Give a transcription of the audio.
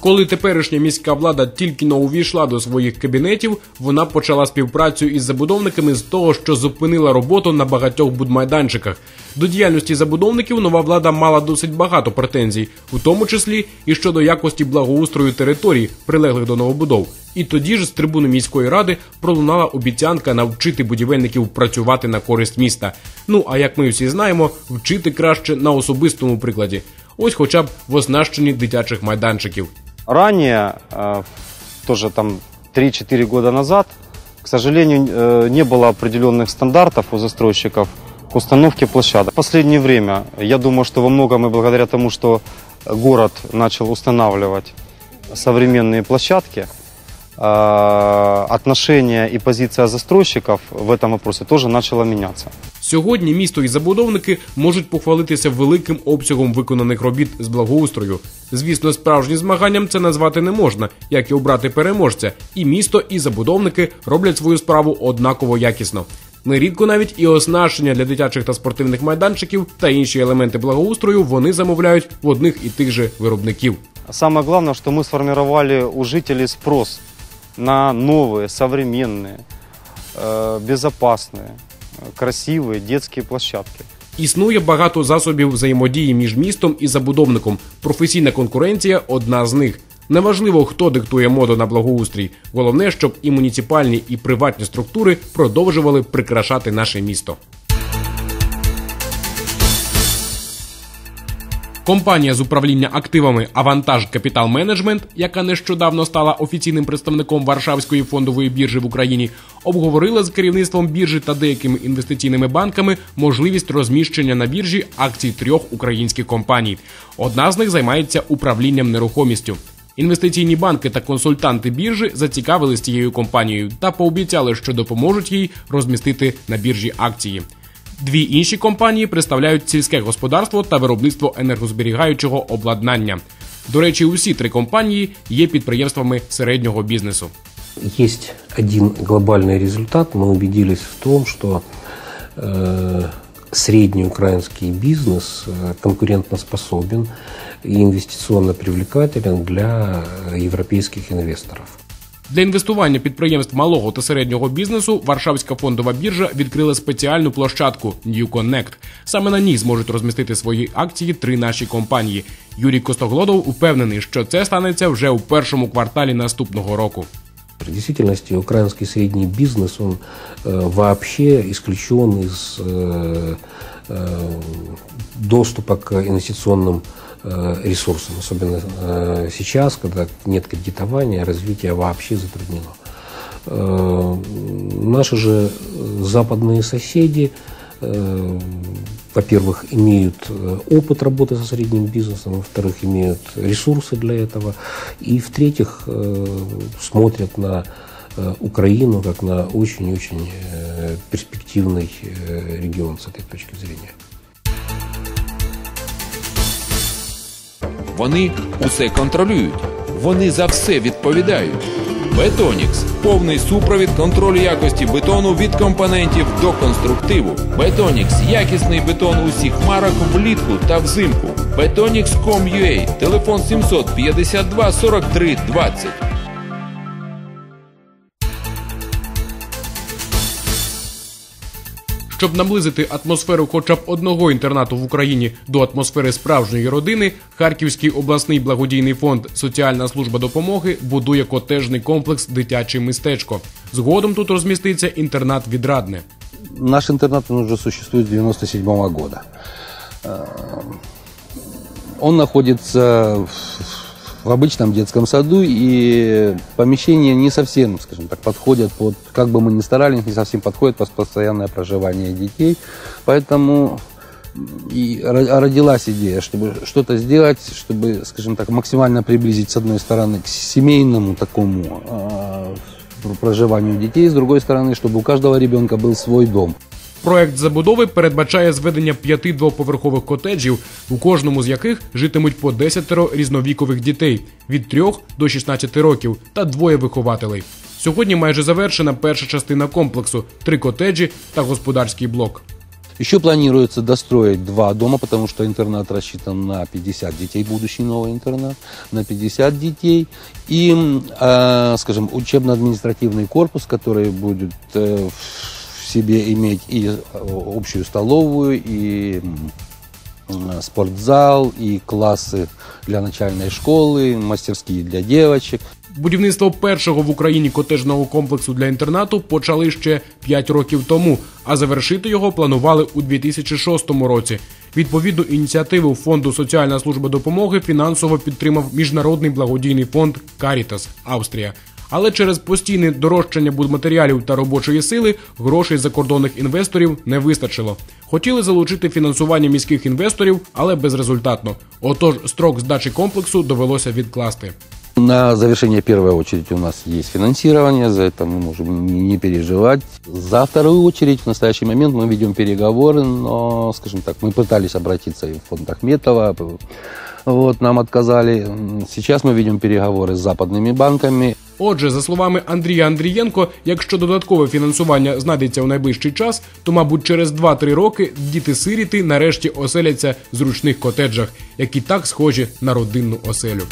Коли теперішня міська влада тільки но увійшла до своїх кабінетів, вона почала співпрацю із забудовниками з того, що зупинила роботу на багатьох будмайданчиках. До діяльності забудовників нова влада мала досить багато претензій, у тому числі і щодо якості благоустрою територій, прилеглих до новобудов. І тоді ж з трибуни міської ради пролунала обіцянка навчити будівельників працювати на користь міста. Ну а як ми всі знаємо, вчити краще на особистому прикладі. Ось, хоча б в оснащенні дитячих майданчиків. Ранее, э, тоже там 3-4 года назад, к сожалению, э, не было определенных стандартов у застройщиков к установке площадок. В последнее время, я думаю, что во многом и благодаря тому, что город начал устанавливать современные площадки, э, отношение и позиция застройщиков в этом вопросе тоже начала меняться. Сьогодні місто і забудовники можуть похвалитися великим обсягом виконаних робіт з благоустрою. Звісно, справжнім змаганням це назвати не можна, як і обрати переможця. І місто, і забудовники роблять свою справу однаково якісно. Нерідко навіть і оснащення для дитячих та спортивних майданчиків та інші елементи благоустрою вони замовляють в одних і тих же виробників. Самое главное, что мы сформировали у жителей спрос на новые, современные, э, безопасные, э, красивые детские площадки. Існує багато засобів взаємодії між містом і забудовником. Професійна конкуренція одна з них. Неважливо, хто диктує моду на благоустрій. Головне, щоб і муніципальні, і приватні структури продовжували прикрашати наше місто. Компанія з управління активами Авантаж Капітал Менеджмент, яка нещодавно стала офіційним представником Варшавської фондової біржі в Україні, обговорила з керівництвом біржі та деякими інвестиційними банками можливість розміщення на біржі акцій трьох українських компаній. Одна з них займається управлінням нерухомістю. Інвестиційні банки та консультанти біржі зацікавились цією компанією та пообіцяли, що допоможуть їй розмістити на біржі акції. Дві інші компанії представляють сільське господарство та виробництво енергозберігаючого обладнання. До речі, усі три компанії є підприємствами середнього бізнесу. Есть один глобальный результат. Мы убедились в том, что э, средний украинский бизнес э, конкурентоспособен и инвестиционно привлекателен для э, европейских инвесторов. Для інвестування підприємств малого та середнього бізнесу Варшавська фондова біржа відкрила спеціальну площадку New Connect. Саме на ній зможуть розмістити свої акції три наші компанії. Юрій Костоглодов упевнений, що це станеться вже у першому кварталі наступного року. В действительности украинский средний бизнес, он э, вообще исключен из э, э, доступа к инвестиционным э, ресурсам, особенно э, сейчас, когда нет кредитования, развитие вообще затруднено. Э, наши же западные соседи, э, во-первых, имеют э, опыт работы со средним бизнесом, во-вторых, имеют ресурсы для этого, и в-третьих, э, смотрят на э, Украину как на очень-очень э, перспективный э, регион с этой точки зрения. Вони усе контролюють. Вони за все відповідають. Бетонікс повний супровід контролю якості бетону від компонентів до конструктиву. Бетонікс якісний бетон усіх марок влітку та взимку. Betonics.com.ua, телефон 752 43 20. Щоб наблизити атмосферу хоча б одного інтернату в Україні до атмосфери справжньої родини, Харківський обласний благодійний фонд Соціальна служба допомоги будує котежний комплекс Дитяче містечко. Згодом тут розміститься інтернат відрадне. Наш интернат он уже существует с 97 года. Э, Он находится в- в обычном детском саду, и помещения не совсем, скажем так, подходят под, как бы мы ни старались, не совсем подходят под постоянное проживание детей. Поэтому и ро- родилась идея, чтобы что-то сделать, чтобы, скажем так, максимально приблизить, с одной стороны, к семейному такому э, проживанию детей, с другой стороны, чтобы у каждого ребенка был свой дом. Проект забудови передбачає зведення п'яти двоповерхових котеджів, у кожному з яких житимуть по 10 різновікових дітей від 3 до 16 років та двоє вихователей. Сьогодні майже завершена перша частина комплексу: три котеджі та господарський блок. Еще планируется достроить два дома, потому что интернат рассчитан на 50 детей, будущий новый интернат, на 50 детей. И, э, скажем, учебно-административный корпус, который будет э, в себе иметь и э, общую столовую, и м, спортзал, и классы для начальной школы, мастерские для девочек. Будівництво першого в Україні котежного комплексу для інтернату почали ще 5 років тому, а завершити його планували у 2006 році. Відповідну ініціативу фонду Соціальна служба допомоги фінансово підтримав міжнародний благодійний фонд Caritas Австрія. Але через постійне дорожчання будматеріалів та робочої сили грошей закордонних інвесторів не вистачило. Хотіли залучити фінансування міських інвесторів, але безрезультатно. Отож, строк здачі комплексу довелося відкласти. На завершение первой очереди у нас есть финансирование, за это мы можем не не переживать. За вторую очередь в настоящий момент мы ведем переговоры, но, скажем так, мы пытались обратиться и в фонд Ахметова, вот, нам отказали. Сейчас мы ведем переговоры с западными банками. Отже, за словами Андрія Андрієнко, якщо додаткове фінансування знайдеться у найближчий час, то, мабуть, через 2-3 роки діти-сиріти нарешті оселяться в зручних котеджах, які так схожі на родинну оселю.